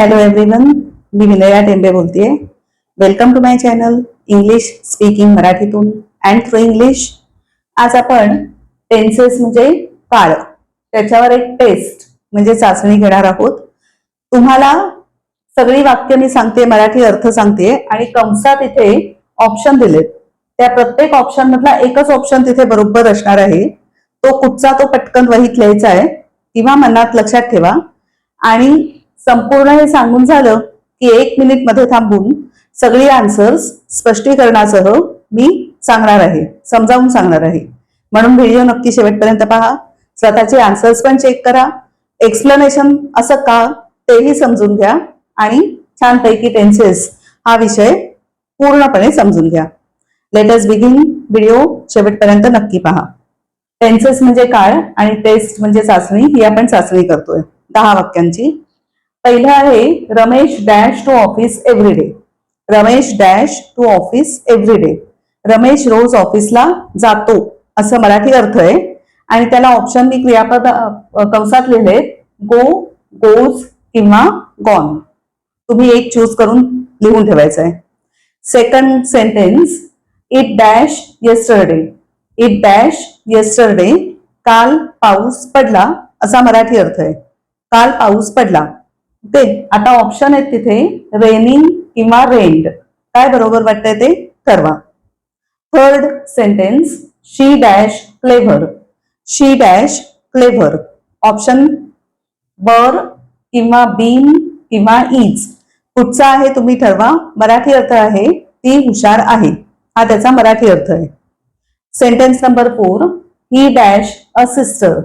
Hello everyone मी विनया टेंबे बोलतेय. Welcome to my channel English speaking मराठीतून and through English आज आपण टेन्सेस म्हणजे काळ त्याच्यावर एक टेस्ट म्हणजे चाचणी घेणार आहोत. तुम्हाला सगळी वाक्य मी सांगते मराठी अर्थ सांगते आणि कंसात इथे ऑप्शन दिलेत. त्या प्रत्येक ऑप्शन मधला एकच ऑप्शन तिथे बरोबर असणार आहे. तो कुठचा तो पटकन वहीत लिहायचा आहे किंवा मनात लक्षात ठेवा. आणि संपूर्ण हे सांगून झालं की एक मिनिटमध्ये थांबून सगळी आन्सर्स स्पष्टीकरणासह मी सांगणार आहे समजावून सांगणार आहे. म्हणून व्हिडिओ नक्की शेवटपर्यंत पहा. स्वतःचे आन्सर्स पण चेक करा. एक्सप्लेनेशन असं का तेही समजून घ्या आणि छानपैकी टेन्सेस हा विषय पूर्णपणे समजून घ्या. लेटस बिगिन व्हिडिओ शेवटपर्यंत नक्की पहा. टेन्सेस म्हणजे काळ आणि टेस्ट म्हणजे चाचणी ही आपण चाचणी करतोय. दहा वाक्यांची. पहिलं आहे Ramesh dash to office everyday Ramesh dash to office everyday Ramesh रोज ऑफिसला जातो असं मराठी अर्थ आहे. आणि त्याला ऑप्शन मी क्रियापद कंसात लिहिले गो गोज किंवा गॉन तुम्ही एक चूज करून लिहून ठेवायचं आहे. Second sentence it dash yesterday it dash yesterday काल पाऊस पडला असा मराठी अर्थ आहे. काल पाऊस पडला. ते आता ऑप्शन आहेत तिथे रेनिंग किंवा रेंड काय बरोबर वाटतंय ते? ठरवा. Third sentence she dash clever she dash clever option were किंवा बीन किंवा इज कुठचा आहे तुम्ही ठरवा. मराठी अर्थ आहे ती हुशार आहे. हा त्याचा मराठी अर्थ आहे. Sentence number four he dash a sister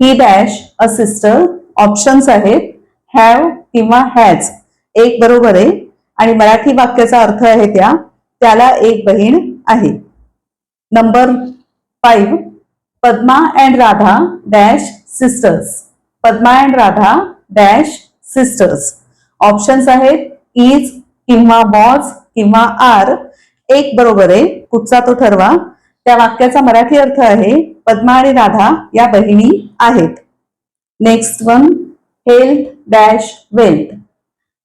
he dash a sister options आहेत हॅव किंवा हॅज एक बरोबर आहे. आणि मराठी वाक्याचा अर्थ आहे त्या त्याला एक बहीण आहे. Number five Padma and Radha dash sisters Padma and Radha dash sisters options आहेत इज किंवा वॉज किंवा आर एक बरोबर आहे. कुठचा तो ठरवा? त्या वाक्याचा मराठी अर्थ आहे पद्मा आणि राधा या बहिणी आहेत. Next one health dash wealth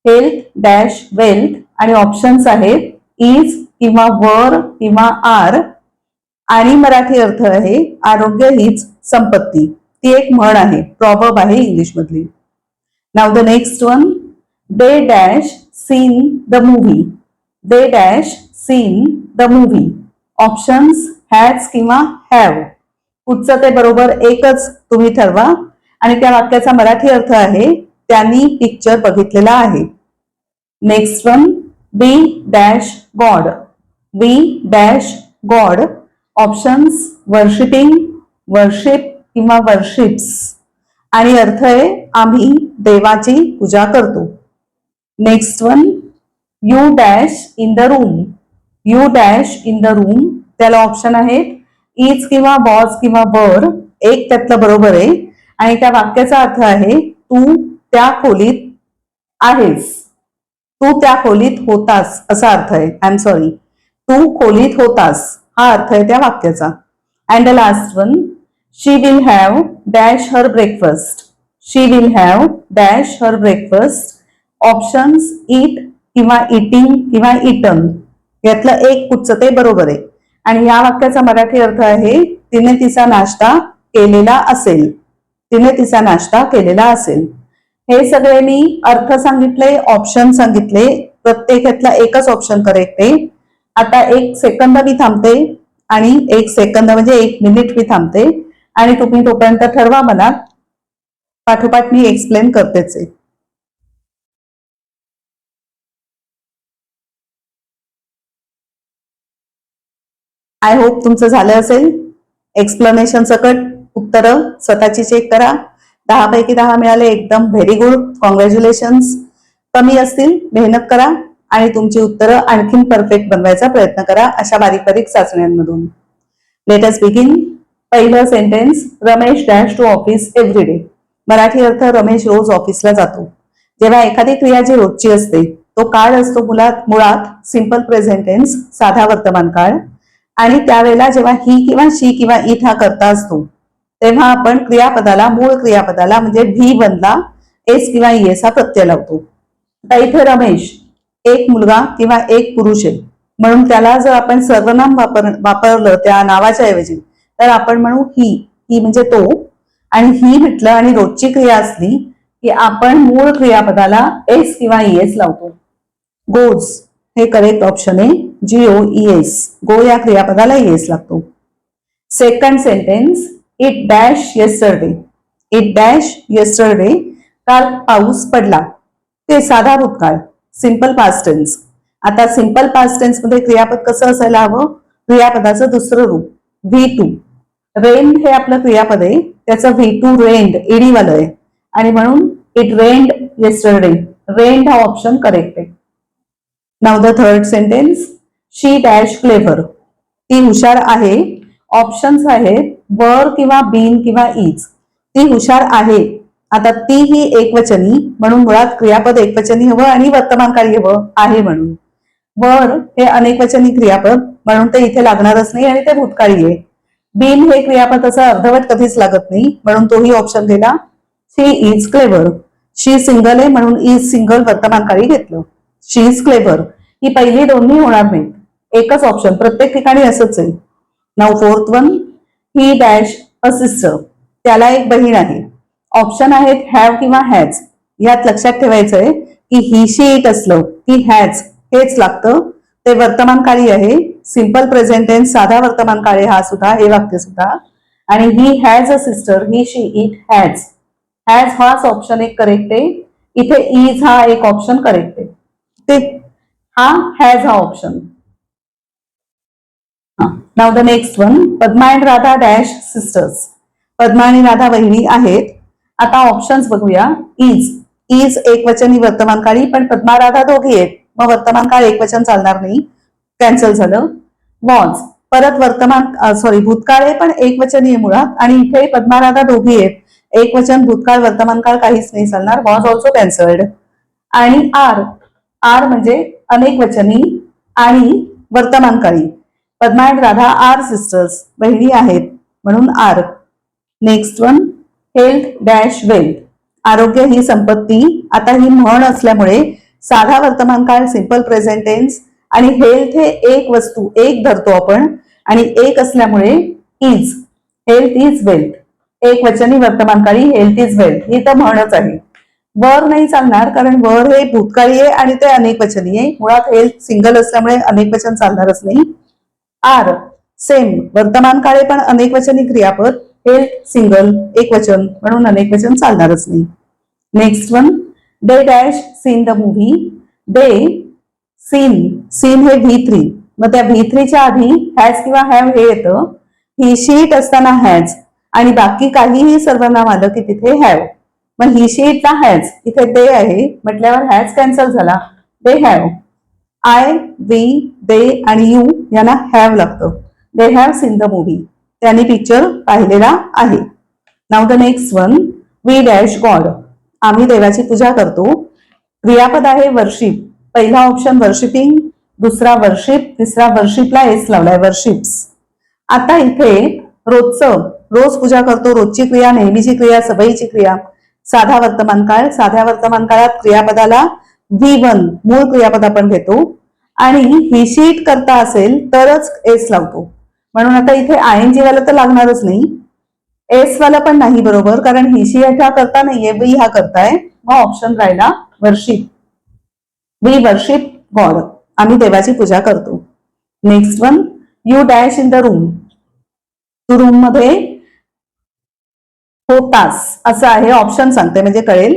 health dash wealth आणि ऑप्शन्स आहेत. इज किंवा वर किंवा आर आणि मराठी अर्थ आहे आरोग्य हीच संपत्ती. ती एक म्हण आहे. प्रॉबब आहे इंग्लिश मधली. Now the next one they dash seen the movie they dash seen the movie options has किंवा हॅव कुठचं ते बरोबर एकच तुम्ही ठरवा. आणि त्या वाक्याचा मराठी अर्थ आहे त्यांनी पिक्चर बघितलेला आहे. Next one we dash God we dash God options worshipping worship किंवा वर्शिप्स आणि अर्थ आहे आम्ही देवाची पूजा करतो. Next one you dash in the room you dash in the room त्याला ऑप्शन आहेत इज किंवा बॉस किंवा बर एक त्यातलं बरोबर आहे. आणि त्या वाक्याचा अर्थ आहे तू त्या खोलीत आहेस. तू त्या खोलीत होतास. असा अर्थ आहे. आय एम सॉरी तू खोलीत होतास. हा अर्थ आहे त्या वाक्याचा. And the last one she will have dash her breakfast she will have dash her breakfast options eat किंवा इटिंग किंवा इटन यातलं एक कुठचं ते बरोबर आहे. आणि या वाक्याचा मराठी अर्थ आहे तिने तिचा नाश्ता केलेला असेल. तिने तिचा नाश्ता केलेला असेल. हे सगळे मी अर्थ सांगितले ऑप्शन सांगितले. प्रत्येकातला एकच ऑप्शन करेक्ट आहे आता एक सेकंद मी थांबते आणि एक सेकंद म्हणजे एक मिनिट मी थांबते. आणि तुम्ही तोपर्यंत ठरवा मनात पाठोपाठ मी एक्सप्लेन करतेच आहे. आय होप तुमचं झालं असेल. एक्सप्लेनेशन सकट. उत्तरं स्वतःची चेक करा. दहा पैकी दहा मिळाले एकदम व्हेरी गुड कॉंग्रॅच्युलेशन्स कमी असतील मेहनत करा आणि तुमची उत्तरं आणखीन परफेक्ट बनवायचा प्रयत्न करा अशा बारीक बारीक चाचण्यांमधून. लेटस बिगिन पहिलं sentence Ramesh dash to office everyday Marathi अर्थ रमेश रोज ऑफिसला जातो. जेव्हा एखादी क्रिया जी रोजची असते तो काळ असतो मुलात मुळात सिंपल प्रेझेंटेन्स साधा वर्तमान काळ आणि त्यावेळेला जेव्हा ही किंवा शी किंवा इथ हा करता असतो तेव्हा आपण क्रियापदाला मूळ क्रियापदाला म्हणजे व्ही बनला एस किंवा e एस हा प्रत्यय लावतो. आता इथे रमेश एक मुलगा किंवा एक पुरुष आहे. म्हणून त्याला जर आपण सर्वनाम वापर वापरलं त्या नावाच्या ऐवजी तर आपण म्हणू ही ही म्हणजे तो. आणि ही म्हटलं आणि रोजची क्रिया असली की आपण मूळ क्रियापदाला एस किंवा एस लावतो. गोज हे करेक्ट ऑप्शन आहे. G O E S go या क्रियापदाला एस लागतो. Second sentence it dash yesterday it dash yesterday काल पाऊस पडला. ते साधा भूतकाळ. सिंपल पास्टेन्स आता सिंपल पास्टन्समध्ये क्रियापद कसं असायला हवं? क्रियापदाचं दुसरं रूप. व्ही टू रेंड हे आपलं क्रियापद आहे. त्याचं व्ही टू रेंड ईडी वालं आहे. आणि म्हणून इट रेंड येस्टरडे रेंड हा ऑप्शन करेक्ट आहे. Now the third sentence she dash clever ती हुशार आहे. ऑप्शन्स आहेत वर किंवा बीन किंवा इज ती हुशार आहे. आता ती ही एकवचनी म्हणून मुळात क्रियापद एकवचनी हवं आणि वर्तमानकाळी हवं आहे म्हणून. वर हे अनेकवचनी क्रियापद म्हणून ते इथे लागणारच नाही आणि ते भूतकाळी आहे. बीन हे क्रियापद असं अर्धवट कधीच लागत नाही म्हणून तोही ऑप्शन दिला. She is clever she single आहे म्हणून इज सिंगल वर्तमानकाळी घेतलं. शी इज क्लेवर ही पहिली दोन्ही होणार नाहीत. एकच ऑप्शन प्रत्येक ठिकाणी असंच आहे. Now fourth one he dash a sister त्याला एक बहीण आहे. ऑप्शन आहेत हॅव किंवा हॅज यात लक्षात ठेवायचं आहे की ही शी इट असलं की हॅज हेच लागतं. ते वर्तमानकाळी आहे. सिंपल प्रेझेंट टेन्स साधा वर्तमानकाळी हा सुद्धा हे वाक्य सुद्धा. आणि he has a sister he she it has has हाच ऑप्शन एक करेक्ट आहे. इथे इज हा एक ऑप्शन करेक्ट आहे. ते हा हॅज हा option now the next one Padma and Radha dash sisters Padma आणि राधा बहिणी आहेत. आता ऑप्शन्स बघूया. इज इज एक वचनी वर्तमानकाळी पण पद्मा राधा दोघी आहेत. मग वर्तमानकाळ एक वचन चालणार नाही. कॅन्सल झालं. वॉज परत वर्तमान सॉरी भूतकाळ आहे पण एकवचनी आहे मुळात. आणि इथे पद्मा राधा दोघी आहेत. एक वचन भूतकाळ वर्तमानकाळ काहीच नाही चालणार. वॉज ऑल्सो कॅन्सल्ड आणि आर आर म्हणजे अनेक वचनी आणि वर्तमानकाळी. Padma and Radha are sisters बहिणी आहेत. म्हणून are next one health dash wealth आरोग्य ही संपत्ती. आता ही म्हण असल्यामुळे साधा वर्तमानकाळ सिंपल प्रेझेंट टेन्स आणि हेल्थ हे एक वस्तू एक धरतो आपण आणि एक असल्यामुळे इज हेल्थ इज वेल्थ एक वचनी वर्तमानकाळी हेल्थ इज वेल्थ ही तर म्हणच आहे. वर नाही चालणार कारण वर हे भूतकाळी आहे आणि ते अनेक वचनी आहे. मुळात हेल्थ सिंगल असल्यामुळे अनेक वचन चालणारच नाही. आर. सेम. वर्तमान काळे पण अनेक वचनी क्रियापद. हेल्थ सिंगल एक वचन म्हणून अनेक वचन चालणारच नाही. Next one they dash seen the movie they seen seen हे व्ही थ्री मग त्या व्ही थ्रीच्या आधी हॅज किंवा हॅव हे येतं. ही शीट असताना हॅज आणि बाकी काहीही सर्वांना आलं की तिथे हॅव मग ही शीटला हॅज इथे दे आहे. म्हटल्यावर हॅज कॅन्सल झाला. They have I we they आणि यू यांना हॅव लागतं. They have seen the movie त्यांनी पिक्चर पाहिलेला आहे. Now the next one we dash God आम्ही देवाची पूजा करतो. क्रियापद आहे वर्शिप पहिला ऑप्शन वर्शिपिंग दुसरा वर्शिप तिसरा वर्शिपला एस लावलाय वर्शिप्स आता इथे रोजचं रोज पूजा करतो रोजची क्रिया नेहमीची क्रिया सवयीची क्रिया. साधा वर्तमान काळ साध्या वर्तमान काळात क्रियापदाला व्ही वन मूळ क्रियापद आपण घेतो. आणि ही शीट करता असेल तरच एस लावतो. म्हणून आता इथे आय एन जी वाला तर लागणारच नाही. एस वाला पण नाही बरोबर कारण ही हा करता नाहीये वी हा करताय. मग ऑप्शन राहिला वर्षिप वी वर्षिप गॉड आम्ही देवाची पूजा करतो. Next one you dash in the room तू रूममध्ये होतास. असं आहे ऑप्शन सांगते म्हणजे कळेल.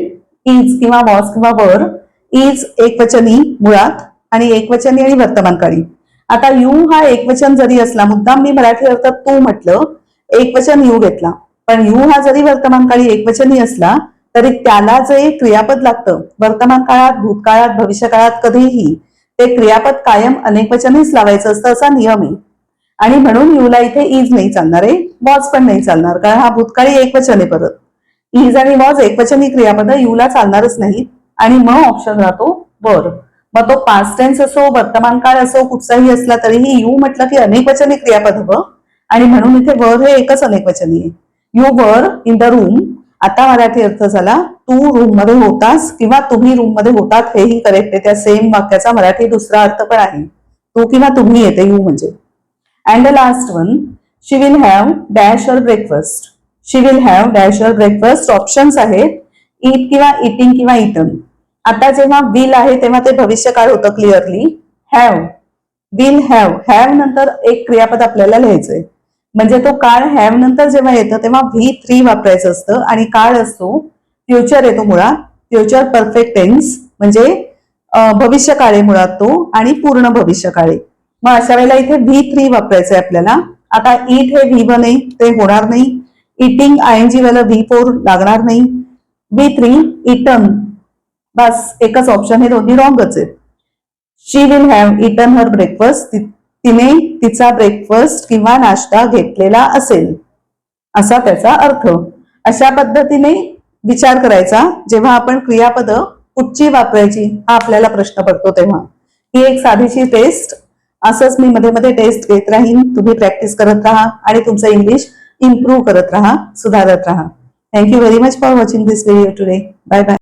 इज किंवा वॉस किंवा वर इज एक वचनी मुळात आणि एकवचनी आणि वर्तमानकाळी. आता यू हा एकवचन जरी असला मुद्दाम मी मराठी अर्थात तू म्हटलं एकवचन यू घेतला. पण यू हा जरी वर्तमानकाळी एकवचनी असला तरी त्याला जे क्रियापद लागतं वर्तमान काळात भूतकाळात भविष्यकाळात कधीही ते क्रियापद कायम अनेकवचनीच लावायचं असतं असा नियम आहे. आणि म्हणून यूला इथे इज नाही चालणार आहे वॉज पण नाही चालणार कारण हा भूतकाळी एकवचन आहे परत. इज आणि वॉज एकवचनी क्रियापद युला चालणारच नाहीत. आणि मग ऑप्शन राहतो वर. मग तो पास्ट टेन्स असो वर्तमान काळ असो कुठचाही असला तरीही यू म्हटलं की अनेकवचनी क्रियापद. हवं आणि म्हणून इथे वर हे एकच अनेकवचनी आहे. You were in the room आता मराठी अर्थ झाला तू रूममध्ये होतास किंवा तुम्ही रूममध्ये होतात हेही करेक्ट आहे. त्या सेम वाक्याचा मराठी दुसरा अर्थ पण आहे. तू किंवा तुम्ही येते यू म्हणजे. And the last one she will have dash or breakfast she will have dash or breakfast options आहेत ईट किंवा इटिंग किंवा इटन आता जेव्हा विल आहे तेव्हा ते भविष्य काळ होतं clearly have will have have नंतर एक क्रियापद आपल्याला लिहायचंय. म्हणजे तो काळ हॅव नंतर जेव्हा येतं तेव्हा व्ही थ्री वापरायचं असतं. आणि काळ असतो फ्युचर येतो मुळात. फ्युचर परफेक्ट टेन्स म्हणजे भविष्य काळे मुळात तो आणि पूर्ण भविष्य काळे मग अशा वेळेला इथे व्ही थ्री वापरायचंय आपल्याला. आता इट हे व्ही वन आहे ते होणार नाही. इटिंग आय एन जी वाला व्ही फोर लागणार नाही. व्ही थ्री इटन बस एकच ऑप्शन हे दोन्ही रॉंगच आहेत. She will have eaten her breakfast तिने तिचा ब्रेकफास्ट किंवा नाश्ता घेतलेला असेल. असा त्याचा अर्थ. अशा पद्धतीने विचार करायचा जेव्हा आपण क्रियापद कुठची वापरायची हा आपल्याला प्रश्न पडतो तेव्हा. ही एक साधीशी टेस्ट असंच मी मध्ये मध्ये टेस्ट घेत राहीन. तुम्ही प्रॅक्टिस करत राहा आणि तुमचं इंग्लिश इम्प्रूव्ह करत राहा सुधारत राहा. Thank you very much for watching this video today bye bye